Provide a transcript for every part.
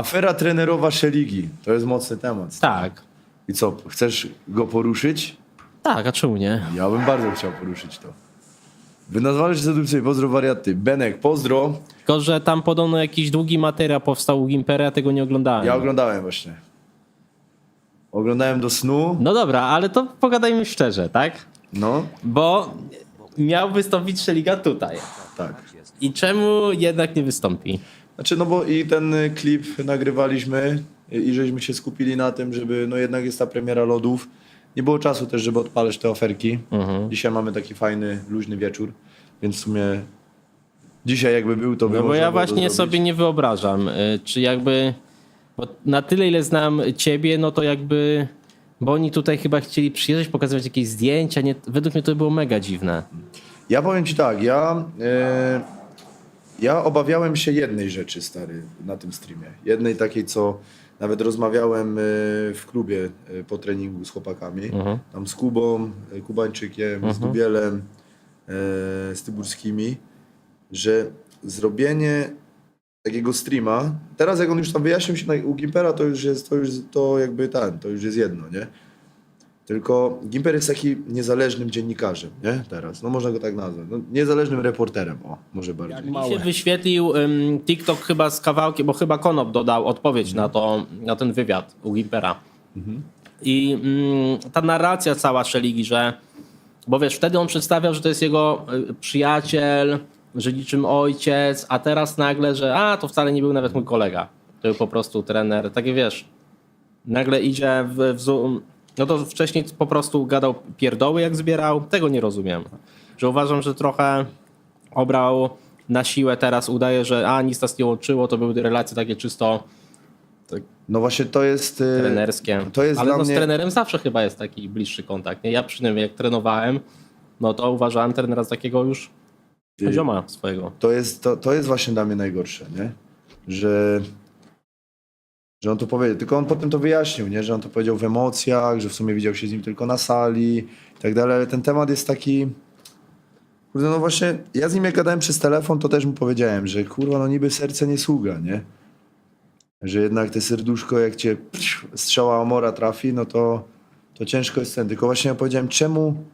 Afera trenerowa Szeligi. To jest mocny temat. Tak. I co, chcesz go poruszyć? Tak, a czemu nie? Ja bym bardzo chciał poruszyć to. Wy nazwaliście sobie sobie pozdro wariaty. Benek, pozdro. Tylko, że tam podobno jakiś długi materiał powstał u Gimpera, ja tego nie oglądałem. Ja oglądałem właśnie. Oglądałem do snu. No dobra, ale to pogadajmy szczerze, tak? No, Bo miał wystąpić Szeliga tutaj. tak. I czemu jednak nie wystąpi? Znaczy, no bo i ten y, klip nagrywaliśmy i żeśmy się skupili na tym, żeby, no jednak jest ta premiera lodów. Nie było czasu też, żeby odpalać te oferki. Dzisiaj mamy taki fajny, luźny wieczór, więc w sumie dzisiaj jakby był, to by No bo można ja było to właśnie zrobić. sobie nie wyobrażam, y, czy jakby... Bo na tyle, ile znam ciebie, no to jakby... Bo oni tutaj chyba chcieli przyjeżdżać, pokazywać jakieś zdjęcia. Nie, według mnie to było mega dziwne. Ja powiem ci tak, ja, e, ja obawiałem się jednej rzeczy, stary, na tym streamie. Jednej takiej, co nawet rozmawiałem e, w klubie e, po treningu z chłopakami. Tam z Kubą, e, Kubańczykiem, z Dubielem, z Tyburskimi, że zrobienie takiego streama, teraz jak on już tam wyjaśnił się na, u Gimpera, to już jest, to już to jakby ten, to już jest jedno, nie? Tylko Gimper jest taki niezależnym dziennikarzem, nie? Teraz. No można go tak nazwać. No, niezależnym reporterem, o, może bardziej. Mi się wyświetlił ym, TikTok chyba z kawałkiem, bo chyba Konop dodał odpowiedź na, to, na ten wywiad u Gimpera. I mm, ta narracja cała Szeligi, że bo wiesz, wtedy on przedstawiał, że to jest jego y, przyjaciel, że niczym ojciec, a teraz nagle, że a, to wcale nie był nawet mój kolega. To był po prostu trener. Takie wiesz, nagle idzie w, w Zoom. No to wcześniej po prostu gadał pierdoły, jak zbierał. Tego nie rozumiem. Że uważam, że trochę obrał na siłę teraz, udaje, że a, nic nas nie łączyło, to były relacje takie czysto No właśnie to jest... e, trenerskie. To jest Ale dla no, mnie... z trenerem zawsze chyba jest taki bliższy kontakt. Nie? Ja przynajmniej jak trenowałem, no to uważałem trenera za takiego już zioma swojego. to jest, to, to jest właśnie dla mnie najgorsze, nie? Że, że on to powiedział, tylko on potem to wyjaśnił, nie? Że on to powiedział w emocjach, że w sumie widział się z nim tylko na sali i tak dalej, ale ten temat jest taki... Kurde, no właśnie, ja z nim jak gadałem przez telefon, to też mu powiedziałem, że kurwa, no niby serce nie sługa, nie? Że jednak te serduszko, jak cię psz, strzała Amora trafi, no to, to ciężko jest ten. Tylko właśnie ja powiedziałem, czemu...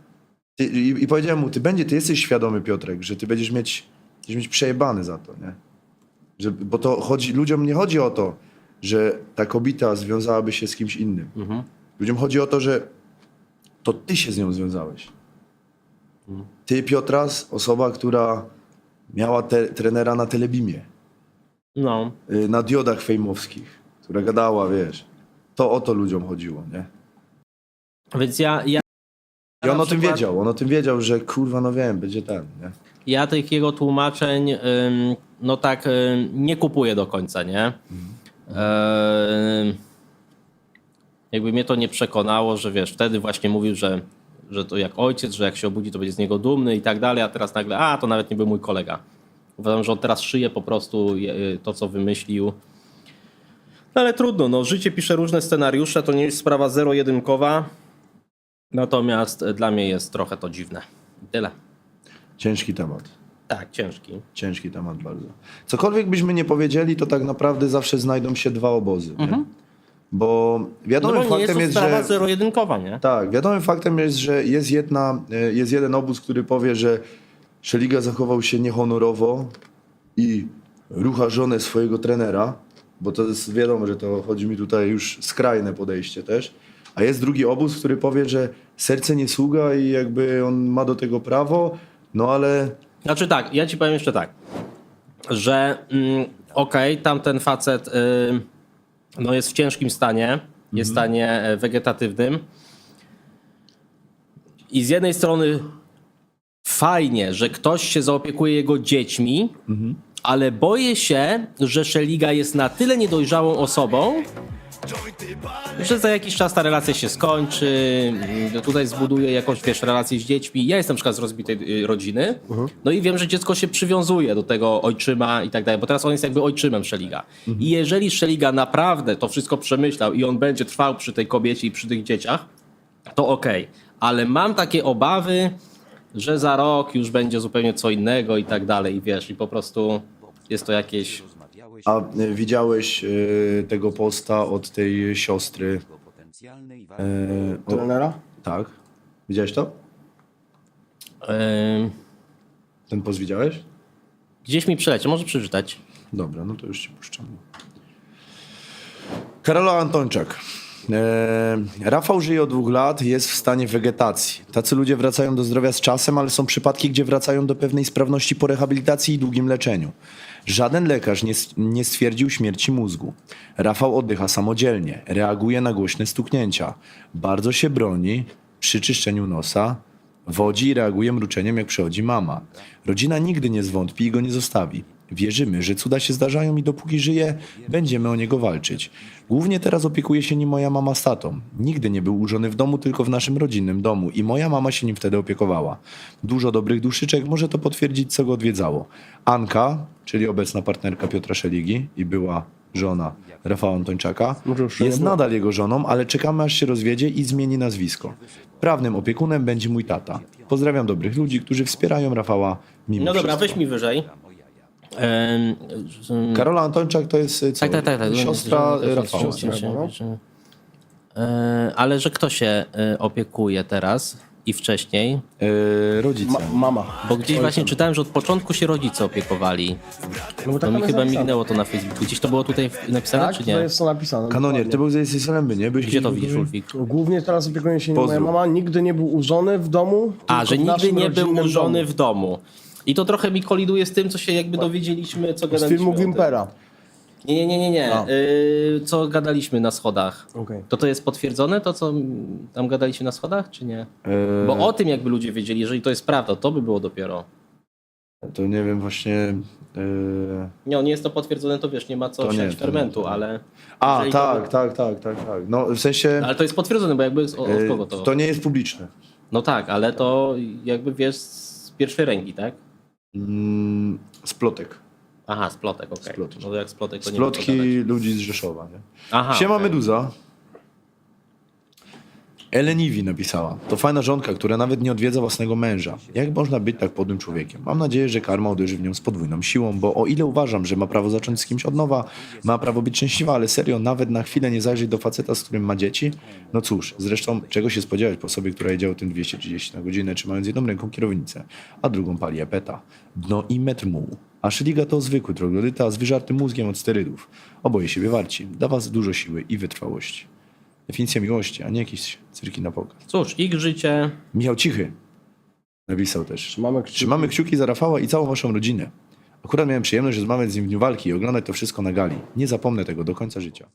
Ty, i, I powiedziałem mu, ty będzie, ty jesteś świadomy, Piotrek, że ty będziesz mieć, będziesz mieć przejebany za to, nie? Że, bo to chodzi, ludziom nie chodzi o to, że ta kobieta związałaby się z kimś innym. Ludziom chodzi o to, że to ty się z nią związałeś. Ty, Piotras, osoba, która miała te, trenera na Telebimie, No. y, na diodach fejmowskich, która gadała, wiesz. To o to ludziom chodziło, nie? Więc ja, ja, I on o tym wiedział, on o tym wiedział, że kurwa, no wiem, będzie ten, nie? ja tych jego tłumaczeń, no tak, nie kupuję do końca, nie? Ym, jakby mnie to nie przekonało, że wiesz, wtedy właśnie mówił, że, że to jak ojciec, że jak się obudzi, to będzie z niego dumny i tak dalej, a teraz nagle, a to nawet nie był mój kolega. Uważam, że on teraz szyje po prostu je- to, co wymyślił. No ale trudno, no życie pisze różne scenariusze, to nie jest sprawa zero-jedynkowa. Natomiast dla mnie jest trochę to dziwne. Tyle. Ciężki temat. Tak, ciężki. Ciężki temat bardzo. Cokolwiek byśmy nie powiedzieli, to tak naprawdę zawsze znajdą się dwa obozy. Nie? Bo No wiadomym bo nie jest faktem to jest, sprawa że. zero-jedynkowa, nie? Tak, wiadomym faktem jest, że jest, jedna, e, jest jeden obóz, który powie, że Szeliga zachował się niehonorowo i rucha żonę swojego trenera, bo to jest wiadomo, że to chodzi mi tutaj już skrajne podejście też. A jest drugi obóz, który powie, że serce nie sługa i jakby on ma do tego prawo, no ale Znaczy tak, ja ci powiem jeszcze tak, że mm, okej, tamten facet y, no jest w ciężkim stanie, jest w stanie e, wegetatywnym. I z jednej strony fajnie, że ktoś się zaopiekuje jego dziećmi, ale boję się, że Szeliga jest na tyle niedojrzałą osobą, że za jakiś czas ta relacja się skończy, mm, tutaj zbuduje jakąś, wiesz, relację z dziećmi. Ja jestem na przykład z rozbitej y, rodziny, no i wiem, że dziecko się przywiązuje do tego ojczyma i tak dalej, bo teraz on jest jakby ojczymem Szeliga. I jeżeli Szeliga naprawdę to wszystko przemyślał i on będzie trwał przy tej kobiecie i przy tych dzieciach, to okej. Ale mam takie obawy, że za rok już będzie zupełnie co innego i tak dalej, i wiesz, i po prostu jest to jakieś A y, widziałeś y, tego posta od tej siostry? O, Trenera? tak. Widziałeś to? Ten post widziałeś? Gdzieś mi przylecie, może przeczytać. Dobra, no to już ci puszczam. Karola Antończak. E, Rafał żyje od dwóch lat, jest w stanie wegetacji. Tacy ludzie wracają do zdrowia z czasem, ale są przypadki, gdzie wracają do pewnej sprawności po rehabilitacji i długim leczeniu. Żaden lekarz nie, nie stwierdził śmierci mózgu. Rafał oddycha samodzielnie, reaguje na głośne stuknięcia, bardzo się broni przy czyszczeniu nosa, Wodzi i reaguje mruczeniem, jak przychodzi mama. Rodzina nigdy nie zwątpi i go nie zostawi. Wierzymy, że cuda się zdarzają i dopóki żyje, będziemy o niego walczyć. Głównie teraz opiekuje się nim moja mama z tatą. Nigdy nie był użony w domu, tylko w naszym rodzinnym domu i moja mama się nim wtedy opiekowała. Dużo dobrych duszyczek może to potwierdzić, co go odwiedzało. Anka, czyli obecna partnerka Piotra Szeligi i była żona Rafała Antończaka, jest nadal jego żoną, ale czekamy aż się rozwiedzie i zmieni nazwisko. Prawnym opiekunem będzie mój tata. Pozdrawiam dobrych ludzi, którzy wspierają Rafała mimo No dobra, wszystko. weź mi wyżej. Karola Antończak to jest y, co? tak, tak, tak. tak. siostra Rafała. Yy, Ale że kto się y, opiekuje teraz i wcześniej? Y, rodzice. Ma, mama. Bo gdzieś właśnie czytałem, że od początku się rodzice opiekowali. No bo To tak mi chyba napisane. mignęło to na Facebooku. Gdzieś to było tutaj w- napisane, Tak, czy to nie? jest to napisane. Kanonier, ty był z Jezusalem, nie? Byłeś Gdzie to widzisz? Ulfik? Głównie teraz opiekuje się nim moja Pozdrów. mama. Nigdy nie był użony w domu. A, że nigdy nie był użony domu. w domu. I to trochę mi koliduje z tym, co się jakby dowiedzieliśmy, co Z gadaliśmy filmu o tym. Gimpera. Nie, nie, nie, nie, nie. A. Yy, co gadaliśmy na schodach. Okej. To to jest potwierdzone, to co mm, tam gadaliśmy na schodach, czy nie? Y, Bo o tym jakby ludzie wiedzieli, jeżeli to jest prawda, to by było dopiero. To nie wiem właśnie... y, Nie, nie jest to potwierdzone, to wiesz, nie ma co nie, siać to fermentu, nie, to nie. ale... A, jeżeli tak, to... tak, tak, tak, tak. No w sensie... Ale to jest potwierdzone, bo jakby z- od y, kogo to? To nie jest publiczne. No tak, ale to jakby wiesz z pierwszej ręki, tak? Mm, z plotek. Aha, z plotek, okej. plotki. No to jak to Z nie ma co plotki gadać. ludzi z Rzeszowa, nie? Aha, Siema okej. Meduza. Eleniwi napisała. To fajna żonka, która nawet nie odwiedza własnego męża. Jak można być tak podłym człowiekiem? Mam nadzieję, że karma uderzy w nią z podwójną siłą, bo o ile uważam, że ma prawo zacząć z kimś od nowa, ma prawo być szczęśliwa, ale serio, nawet na chwilę nie zajrzeć do faceta, z którym ma dzieci? No cóż, zresztą czego się spodziewać po sobie, która jedzie o tym 230 na godzinę, trzymając jedną ręką kierownicę, a drugą pali epeta. Dno i metr mułu. A Szeliga to zwykły troglodyta z wyżartym mózgiem od sterydów. Oboje siebie warci. Da was dużo siły i wytrwałości. Definicja miłości, a nie jakieś cyrki na pokaz. Cóż, ich życie... Michał Cichy napisał też. Trzymamy kciuki. Trzymamy kciuki za Rafała i całą waszą rodzinę. Akurat miałem przyjemność rozmawiać z nim w dniu walki i oglądać to wszystko na gali. Nie zapomnę tego do końca życia.